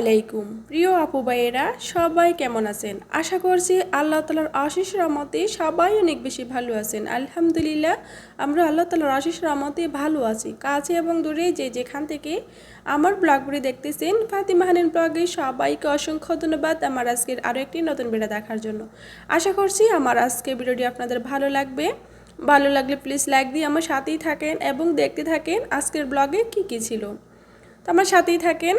আলাইকুম। প্রিয় আপু ভাইয়েরা, সবাই কেমন আছেন? আশা করছি আল্লাহ তালার আশিস রহমতে সবাই অনেক বেশি ভালো আছেন। আলহামদুলিল্লাহ, আমরা আল্লাহ তালার আশিস রহমতে ভালো আছি। কাছে এবং দূরে যে যেখান থেকে আমার ব্লগগুলি দেখতেছেন, ফাতিমা হানিন ব্লগে সবাইকে অসংখ্য ধন্যবাদ আমার আজকের আরও একটি নতুন ভিডিও দেখার জন্য। আশা করছি আমার আজকের ভিডিওটি আপনাদের ভালো লাগবে। ভালো লাগলে প্লিজ লাইক দিয়ে আমার সাথেই থাকেন এবং দেখতে থাকেন আজকের ব্লগে কি কি ছিল। তো আমার সাথেই থাকেন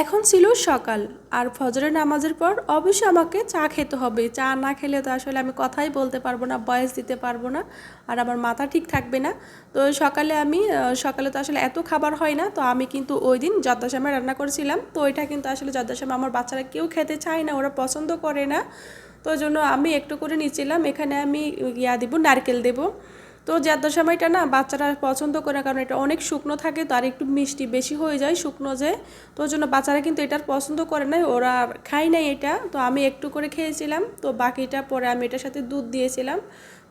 এখন ছিল সকাল, আর ফজরের নামাজের পর অবশ্যই আমাকে চা খেতে হবে। চা না খেলে তো আসলে আমি কথাই বলতে পারব না, বয়স দিতে পারব না, আর আমার মাথা ঠিক থাকবে না। তো সকালে আমি সকালে তো আসলে এত খাবার হয় না, তো আমি কিন্তু ওই দিন যদ্দাসামে রান্না করেছিলাম। তো ওইটা কিন্তু আসলে যদ্দাসামে আমার বাচ্চারা কেউ খেতে চায় না, ওরা পছন্দ করে না। তো জন্য আমি একটু করে নিচ্ছিলাম, এখানে আমি ইয়া দিব, নারকেল দেবো। তো যাদের সময়টা না বাচ্চারা পছন্দ করে, কারণ এটা অনেক শুকনো থাকে, তো আর একটু মিষ্টি বেশি হয়ে যায় শুকনো যে। তো ওই জন্য বাচ্চারা কিন্তু এটার পছন্দ করে নাই, ওরা খায় নাই এটা। তো আমি একটু করে খেয়েছিলাম, তো বাকিটা পরে আমি এটার সাথে দুধ দিয়েছিলাম।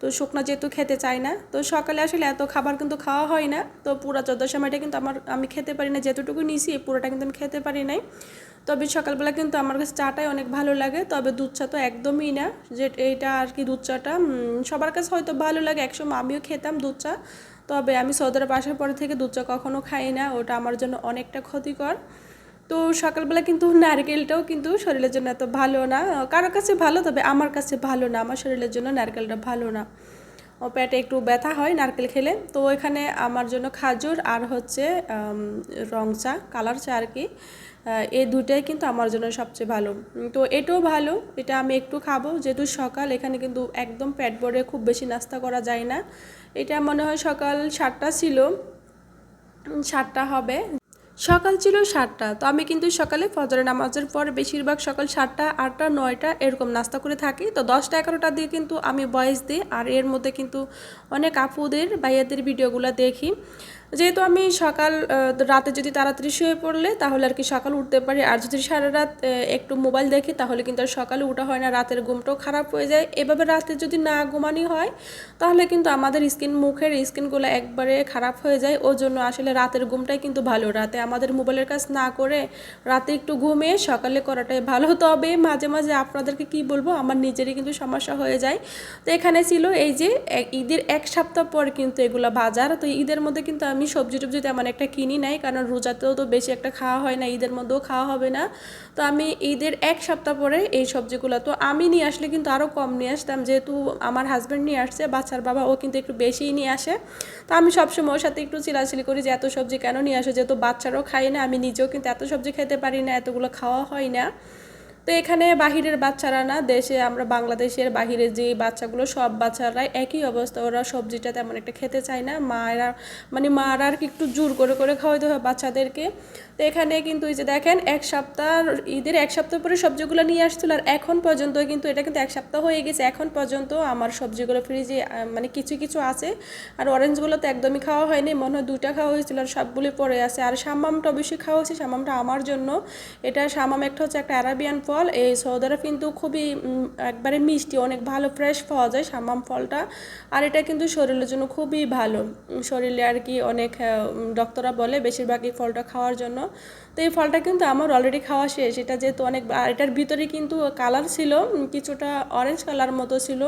তো শুকনো যেহেতু খেতে চাই না, তো সকালে আসলে এত খাবার কিন্তু খাওয়া হয় না। তো পুরো চোদ্দ সময়টা কিন্তু আমার, আমি খেতে পারি না যেতটুকু নিছি পুরোটা কিন্তু আমি খেতে পারি নাই। তবে সকালবেলা কিন্তু আমার কাছে চাটাই অনেক ভালো লাগে, তবে দুধ চা তো একদমই না। যে এইটা আর কি দুধ চাটা সবার কাছে হয়তো ভালো লাগে, একসময় আমিও খেতাম দুধ চা, তবে আমি সৌদের বাসার পরে থেকে দুধ চা কখনো খাই না, ওটা আমার জন্য অনেকটা ক্ষতিকর। তো সকালবেলা কিন্তু নারকেলটাও কিন্তু শরীরের জন্য এত ভালো না কারোর কাছে ভালো তবে আমার কাছে ভালো না, আমার শরীরের জন্য নারকেলটা ভালো না। পেটে একটু ব্যথা হয় নারকেল খেলে। তো এখানে আমার জন্য খাজুর আর হচ্ছে রং চা, কালার চা আর কি। এই দুটাই কিন্তু আমার জন্য সবচেয়ে ভালো। তো এটাও ভালো, এটা আমি একটু খাব। যেহেতু সকাল, এখানে কিন্তু একদম পেট ভরে খুব বেশি নাস্তা করা যায় না। এটা মনে হয় সকাল সাতটা ছিল। সাতটা হবে। সকাল ছিল সাতটা, তো আমি কিন্তু সকালে ফজরের নামাজের পর বেশিরভাগ সকাল সাতটা, আটটা, নয়টা এরকম নাস্তা করে থাকি। তো দশটা, এগারোটা দিয়ে কিন্তু আমি বয়স দিই আর এর মধ্যে কিন্তু অনেক আপুদের বাইয়াদের ভিডিওগুলো দেখি। যেহেতু আমি সকাল রাতে যদি তাড়াতাড়ি শুয়ে পড়লে তাহলে আর কি সকাল উঠতে পারি। আর যদি সারা রাত একটু মোবাইল দেখি তাহলে কিন্তু আর সকালে উঠা হয় না, রাতের ঘুমটাও খারাপ হয়ে যায়। এভাবে রাতে যদি না ঘুমানি হয় তাহলে কিন্তু আমাদের স্কিন, মুখের স্কিনগুলো একবারে খারাপ হয়ে যায়। ওর জন্য আসলে রাতের ঘুমটাই কিন্তু ভালো। রাতে আমাদের মোবাইলের কাজ না করে রাতে একটু ঘুমিয়ে সকালে করাটাই ভালো। তবে মাঝে মাঝে আপনাদেরকে কি বলব, আমার নিজেরই কিন্তু সমস্যা হয়ে যায়। তো এখানে ছিল এই যে ঈদের এক সপ্তাহ পর কিন্তু এগুলো বাজার। তো ঈদের মধ্যে কিন্তু আমি সবজি টবজি তেমন একটা কিনি নাই, কারণ রোজাতেও তো বেশি একটা খাওয়া হয় না, ঈদের মধ্যেও খাওয়া হবে না। তো আমি ঈদের এক সপ্তাহ পরে এই সবজিগুলো, তো আমি নিয়ে আসলে কিন্তু আরও কম নিয়ে আসতাম, যেহেতু আমার হাজব্যান্ড নিয়ে আসছে, বাচ্চার বাবা ও কিন্তু একটু বেশিই নিয়ে আসে। তো আমি সবসময় ওর সাথে একটু চিলাচিলি করি যে এত সবজি কেন নিয়ে আসে, যেহেতু বাচ্চারাও খাই না, আমি নিজেও কিন্তু এত সবজি খেতে পারি না, এতগুলো খাওয়া হয় না। তো এখানে বাহিরের বাচ্চারা না, দেশে আমরা বাংলাদেশের বাহিরে যে বাচ্চাগুলো, সব বাচ্চারাই একই অবস্থা। ওরা সবজিটা তেমন একটা খেতে চায় না। মায়েরা মানে মারা আর কি একটু জোর করে করে খাওয়াইতে হয় বাচ্চাদেরকে। তো এখানে কিন্তু এই যে দেখেন, এক সপ্তাহ, ঈদের এক সপ্তাহ পরে সবজিগুলো নিয়ে আসছিল আর এখন পর্যন্ত কিন্তু এটা কিন্তু এক সপ্তাহ হয়ে গেছে। এখন পর্যন্ত আমার সবজিগুলো ফ্রিজে মানে কিছু কিছু আছে। আর অরেঞ্জগুলো তো একদমই খাওয়া হয়নি, মনে হয় দুইটা খাওয়া হয়েছিল আর সবগুলি পড়ে আছে। আর সামামটা অবশ্যই খাওয়া হয়েছে সামামটা আমার জন্য। এটা সামাম একটা হচ্ছে একটা অ্যারাবিয়ান ফল, এই সৌদি আরব কিন্তু খুবই একবারে মিষ্টি, অনেক ভালো ফ্রেশ পাওয়া যায় সামাম ফলটা। আর এটা কিন্তু শরীরের জন্য খুবই ভালো। শরীরে আর কি অনেক ডক্টররা বলে বেশিরভাগ এই ফলটা খাওয়ার জন্য। তো এই ফলটা কিন্তু আমার অলরেডি খাওয়া শেষ। এটা যেহেতু অনেক, আর এটার ভিতরে কিন্তু কালার ছিল কিছুটা অরেঞ্জ কালার মতো ছিল।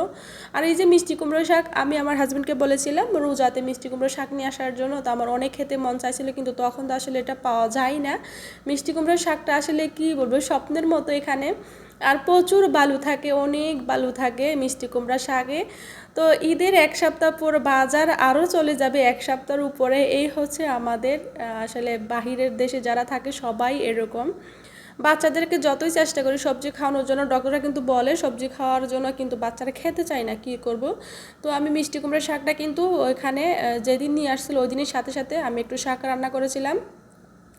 আর এই যে মিষ্টি কুমড়ো শাক, আমি আমার হাজব্যান্ডকে বলেছিলাম, রোজাতে মিষ্টি কুমড়ো শাক নিয়ে আসার জন্য তো আমার অনেক খেতে মন চাইছিল, কিন্তু তখন তো আসলে এটা পাওয়া যায় না। মিষ্টি কুমড়ো শাকটা আসলে কি বলব, স্বপ্নের মতো এখানে আর প্রচুর বালু থাকে, অনেক বালু থাকে, মিষ্টি কুমড়া শাকে। তো ঈদের এক সপ্তাহ পর বাজার আরও চলে যাবে এক সপ্তাহের উপরে। এই হচ্ছে আমাদের আসলে বাহিরের দেশে যারা থাকে সবাই এরকম। বাচ্চাদেরকে যতই চেষ্টা করি সবজি খাওয়ানোর জন্য, ডক্টররা কিন্তু বলে সবজি খাওয়ার জন্য কিন্তু বাচ্চারা খেতে চায় না, কি করব? তো আমি মিষ্টি কুমড়ার শাকটা কিন্তু ওইখানে যেদিন নিয়ে আসছিল ওই দিনের সাথে সাথে আমি একটু শাক রান্না করেছিলাম।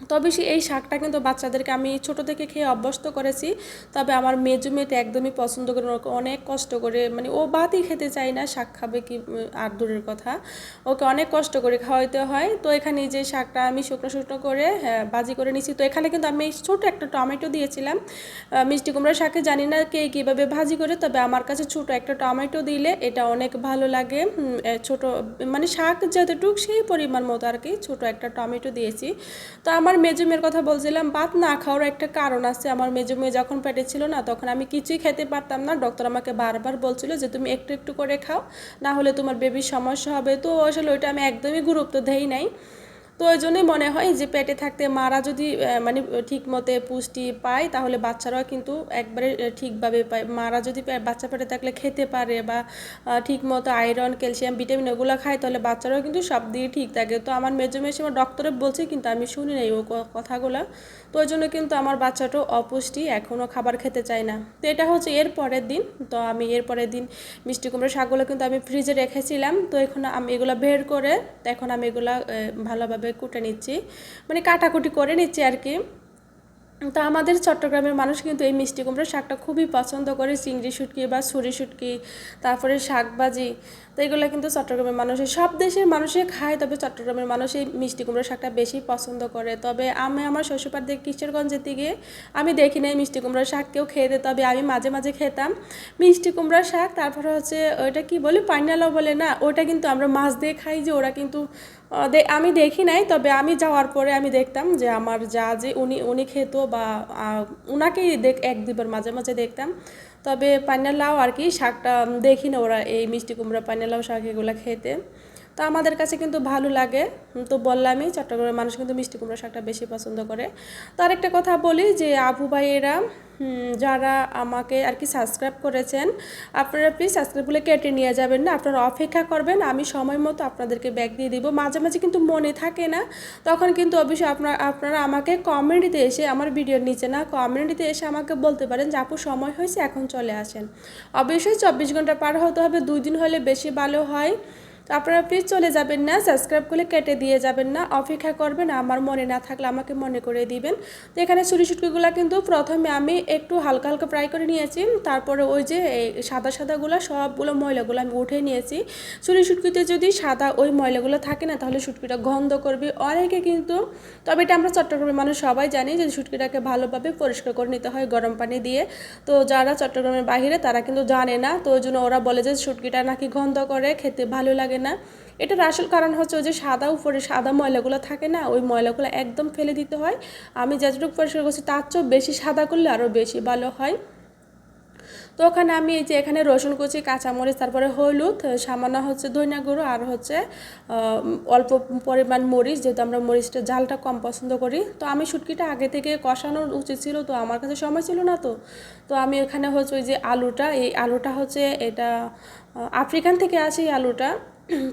তবে সে এই শাকটা কিন্তু বাচ্চাদেরকে আমি ছোট থেকে খেয়ে অভ্যস্ত করেছি তবে আমার মেজু মেয়েতে একদমই পছন্দ করে ওকে অনেক কষ্ট করে মানে ও ভাতই খেতে চায় না শাক খাবে কি আর দূরের কথা। ওকে অনেক কষ্ট করে খাওয়াইতে হয় তো এখানে যে শাকটা আমি শুকনো শুকনো করে হ্যাঁ, ভাজি করে নিছি তো এখানে কিন্তু আমি ছোট একটা টমেটো দিয়েছিলাম। মিষ্টি কুমড়া শাকে জানি না কে কীভাবে ভাজি করে তবে আমার কাছে ছোট একটা টমেটো দিলে এটা অনেক ভালো লাগে ছোট মানে শাক যতটুক সেই পরিমাণ মতো আর কি ছোট একটা টমেটো দিয়েছি। তো আমার আমার মেজো মেয়ের কথা বলছিলাম ভাত না খাওয়ার একটা কারণ আছে। আমার মেজো মেয়ে যখন পেটে ছিল না, তখন আমি কিছুই খেতে পারতাম না। ডক্টর আমাকে বারবার বলছিল যে, তুমি একটু একটু করে খাও, না হলে তোমার বেবির সমস্যা হবে। তো আসলে ওইটা আমি একদমই গুরুত্ব দেই নাই। তো ওই জন্যই মনে হয় যে পেটে থাকতে মারা যদি মানে ঠিক মতে পুষ্টি পায়, তাহলে বাচ্চারাও কিন্তু একবারে ঠিকভাবে পায়। মারা যদি বাচ্চা পেটে থাকলে খেতে পারে বা ঠিক মতো আয়রন ক্যালসিয়াম ভিটামিন ওগুলো খায়, তাহলে বাচ্চারাও কিন্তু সব দিকে ঠিক থাকে। তো আমার মেজো মেয়ে আমার ডক্টরে বলছে কিন্তু আমি শুনি নাই ও কথাগুলো। তো ওই জন্য কিন্তু আমার বাচ্চাটাও অপুষ্টি এখনও খাবার খেতে চায় না। তো এটা হচ্ছে এর পরের দিন। তো আমি এর পরের দিন মিষ্টি কুমড়ো শাকগুলো কিন্তু আমি ফ্রিজে রেখেছিলাম। তো এখন আমি, এগুলো বের করে এখন আমি এগুলো ভালোভাবে কুটে নিচ্ছি। মানে কাটাকুটি করে নিচ্ছি আর কি তো আমাদের চট্টগ্রামের মানুষ কিন্তু এই মিষ্টি কুমড়োর শাকটা খুবই পছন্দ করে। চিংড়ি শুটকি বা ছুরি শুটকি, তারপরে শাকবাজি, তো এগুলো কিন্তু চট্টগ্রামের মানুষ সব দেশের মানুষে খায়, তবে চট্টগ্রামের মানুষ এই মিষ্টি কুমড়োর শাকটা বেশি পছন্দ করে। তবে আমি আমার শ্বশুরবাড়ি থেকে কিশোরগঞ্জের দিকে আমি দেখি না এই মিষ্টি কুমড়োর শাক কেউ খেতে তবে আমি মাঝে মাঝে খেতাম। মিষ্টি কুমড়োর শাক, তারপরে হচ্ছে ওইটা কি বলি পাইনালাও বলে না ওটা কিন্তু আমরা মাছ দিয়ে খাই যে ওরা কিন্তু আমি দেখি নাই, তবে আমি যাওয়ার পরে আমি দেখতাম যে আমার যা যে উনি উনি খেত বা উনাকেই দেখ এক দুবার মাঝে মাঝে দেখতাম। তবে পানিয়ালাও আর কি শাকটা দেখি না ওরা এই মিষ্টি কুমড়া, পানিয়ালাও শাক এগুলো খেতে। তো আমাদের কাছে কিন্তু ভালো লাগে। তো বললামই চট্টগ্রামের মানুষ কিন্তু মিষ্টি কুমড়া শাকটা বেশি পছন্দ করে। তো আরেকটা কথা বলি যে, আবু ভাইয়েরা যারা আমাকে আর কি সাবস্ক্রাইব করেছেন, আপনারা প্লিজ সাবস্ক্রাইবগুলো কেটে নিয়ে যাবেন না, আপনারা অপেক্ষা করবেন, আমি সময় মতো আপনাদেরকে ব্যাগ দিয়ে দিব। মাঝে মাঝে কিন্তু মনে থাকে না, তখন কিন্তু অবশ্যই আপনার আপনারা আমাকে কমেন্টিতে এসে, আমার ভিডিওর নিচে না কমেন্টিতে এসে আমাকে বলতে পারেন যে, আপু, সময় হয়েছে, এখন চলে আসেন। অবশ্যই চব্বিশ ঘণ্টা পার হতে হবে, দুই দিন হলে বেশি ভালো হয়। তো আপনারা প্লিজ চলে যাবেন না সাবস্ক্রাইব করে কেটে দিয়ে যাবেন না, অপেক্ষা করবেন, আমার মনে না থাকলে আমাকে মনে করে দিবেন। তো এখানে ছুরি শুটকিগুলো কিন্তু প্রথমে আমি একটু হালকা হালকা ফ্রাই করে নিয়েছি, তারপরে ওই যে এই সাদা সাদাগুলো, সবগুলো ময়লাগুলো আমি উঠে নিয়েছি। ছুরি শুটকিতে যদি সাদা ওই ময়লাগুলো থাকে না, তাহলে শুটকিটা গন্ধ করবে অনেকে কিন্তু। তবে এটা আমরা চট্টগ্রামের মানুষ সবাই জানি যে শুটকিটাকে ভালোভাবে পরিষ্কার করে নিতে হয় গরম পানি দিয়ে। তো যারা চট্টগ্রামের বাইরে, তারা কিন্তু জানে না, তো ওই জন্য ওরা বলে যে শুটকিটা নাকি গন্ধ করে, খেতে ভালো লাগে না। এটার আসল কারণ হচ্ছে ওই যে সাদা উপরে, সাদা ময়লাগুলো থাকে না, ওই ময়লাগুলো একদম ফেলে দিতে হয়। আমি যতটুকু পরিষ্কার করছি, তার চেয়েও বেশি সাদা করলে আরও বেশি ভালো হয়। তো ওখানে আমি এই যে এখানে রসুন কুচি, কাঁচামরিচ, তারপরে হলুদ, সামান্য হচ্ছে ধনিয়া গুঁড়ো আর হচ্ছে অল্প পরিমাণ মরিচ, যেহেতু আমরা মরিচটা, জালটা কম পছন্দ করি। তো আমি শুটকিটা আগে থেকে কষানোর উচিত ছিল, তো আমার কাছে সময় ছিল না তো। তো আমি এখানে হচ্ছে ওই যে আলুটা, এই আলুটা হচ্ছে এটা আফ্রিকান থেকে আসে এই আলুটা।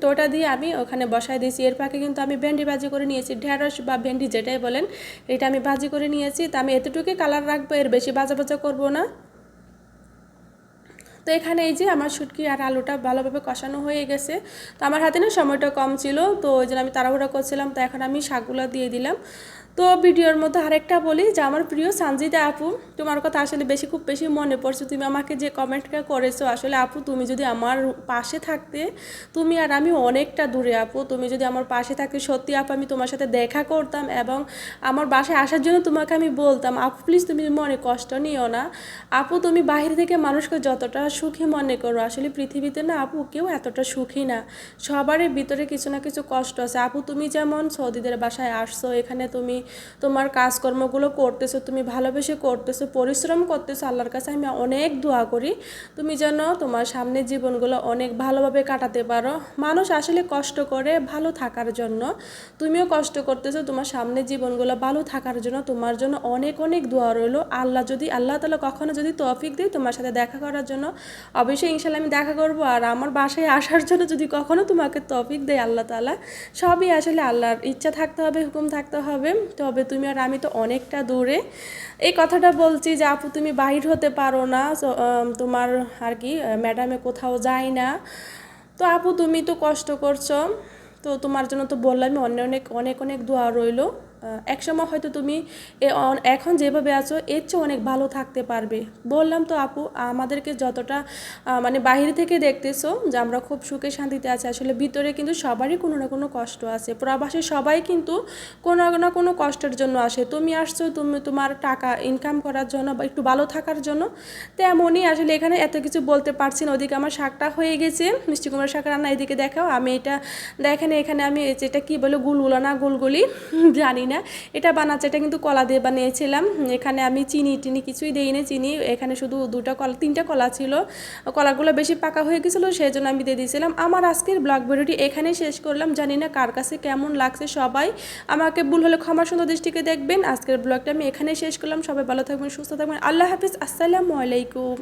তো ওটা দিয়ে আমি ওখানে বসাই দিয়েছি। এর পাকে কিন্তু আমি ভেন্ডি ভাজি করে নিয়েছি। ঢেঁড়স বা ভেন্ডি যেটাই বলেন, এটা আমি ভাজি করে নিয়েছি। তা আমি এতটুকুই কালার রাখব, এর বেশি ভাজা ভাজা করব না। তো এখানে এই যে আমার শুটকি আর আলুটা ভালোভাবে কষানো হয়ে গেছে। তো আমার হাতে না সময়টা কম ছিল, তো ওই জন্য আমি তাড়াহুড়া করছিলাম। তো এখন আমি শাকগুলো দিয়ে দিলাম। তো ভিডিওর মধ্যে আরেকটা বলি যে আমার প্রিয় সঞ্জিতা আপু, তোমার কথা আসলে বেশি খুব বেশি মনে পড়ছে। তুমি আমাকে যে কমেন্টটা করেছ, আসলে আপু তুমি যদি আমার পাশে থাকতে, তুমি আর আমি অনেকটা দূরে আপু। তুমি যদি আমার পাশে থাকতে, সত্যি আপু, আমি তোমার সাথে দেখা করতাম এবং আমার বাসায় আসার জন্য তোমাকে আমি বলতাম, আপু প্লিজ তুমি মনে কষ্ট নিও না। আপু, তুমি বাইরে থেকে মানুষকে যতটা সুখী মনে করো, আসলে পৃথিবীতে না আপু কেউ এতটা সুখী না। সবারই ভিতরে কিছু না কিছু কষ্ট আছে। আপু, তুমি যেমন সৌদিদের বাসায় আসছো, এখানে তুমি তোমার কাজকর্মগুলো করতেছো, তুমি ভালোবেসে করতেছো, পরিশ্রম করতেছো, আল্লাহর কাছে আমি অনেক দোয়া করি। তুমি যেন তোমার সামনের জীবনগুলো অনেক ভালোভাবে কাটাতে পারো। মানুষ আসলে কষ্ট করে ভালো থাকার জন্য। তুমিও কষ্ট করতেছো, তোমার সামনের জীবনগুলো ভালো থাকার জন্য তোমার জন্য অনেক অনেক দোয়া রইল। আল্লাহ যদি, আল্লাহ তালা কখনো যদি তৌফিক দিই তোমার সাথে দেখা করার জন্য, অবশ্যই ইনশাল্লাহ আমি দেখা করব। আর আমার বাসায় আসার জন্য যদি কখনো তোমাকে তৌফিক দেয় আল্লাহ তালা সবই আসলে আল্লাহর ইচ্ছা থাকতে হবে, হুকুম থাকতে হবে। তবে তুমি আর আমি তো অনেকটা দূরে। এই কথাটা বলছি যে, আপু, তুমি বাহির হতে পারো না। তোমার আর কি ম্যাডামে কোথাও যায় না। তো আপু, তুমি তো কষ্ট করছ। তো তোমার জন্য তো বললাম অনেক অনেক অনেক অনেক দোয়া রইল। একসময় হয়তো তুমি এখন যেভাবে আছো, এর চেয়ে অনেক ভালো থাকতে পারবে। বললাম তো আপু, আমাদেরকে যতটা মানে বাইরে থেকে দেখতেছো যে আমরা খুব সুখে শান্তিতে আছি, আসলে ভিতরে কিন্তু সবারই কোনো না কোনো কষ্ট আছে। প্রবাসী সবাই কিন্তু কোনো না কোনো কষ্টের জন্য আসে। তুমি আসছো, তুমি তোমার টাকা ইনকাম করার জন্য বা একটু ভালো থাকার জন্য, তেমনই আসলে এখানে এত কিছু বলতে পারছি না। ওদিকে আমার শাকটা হয়ে গেছে, মিষ্টি কুমড়ার শাক রান্না এদিকে দেখাও। আমি এটা, দেখেন এখানে আমি এটা কি বলে, গুলগুলো না, গুলগুলি, জানি না। না। এটা বানাচ্ছে, এটা কিন্তু কলা দিয়ে বানিয়েছিলাম। এখানে আমি চিনি টিনি কিছুই দিইনি, চিনি এখানে শুধু দুটা কলা, তিনটা কলা ছিল। কলাগুলো বেশি পাকা হয়ে গেছিল সেই জন্য আমি দিয়ে দিয়েছিলাম। আমার আজকের ব্লগ ভিডিওটি এখানেই শেষ করলাম। জানি না কার কাছে কেমন লাগছে সবাই। আমাকে ভুল হলে ক্ষমা সুন্দর দৃষ্টিকে দেখবেন। আজকের ব্লগটা আমি এখানেই শেষ করলাম। সবাই ভালো থাকবেন, সুস্থ থাকবেন। আল্লাহ হাফিজ। আসসালামু আলাইকুম।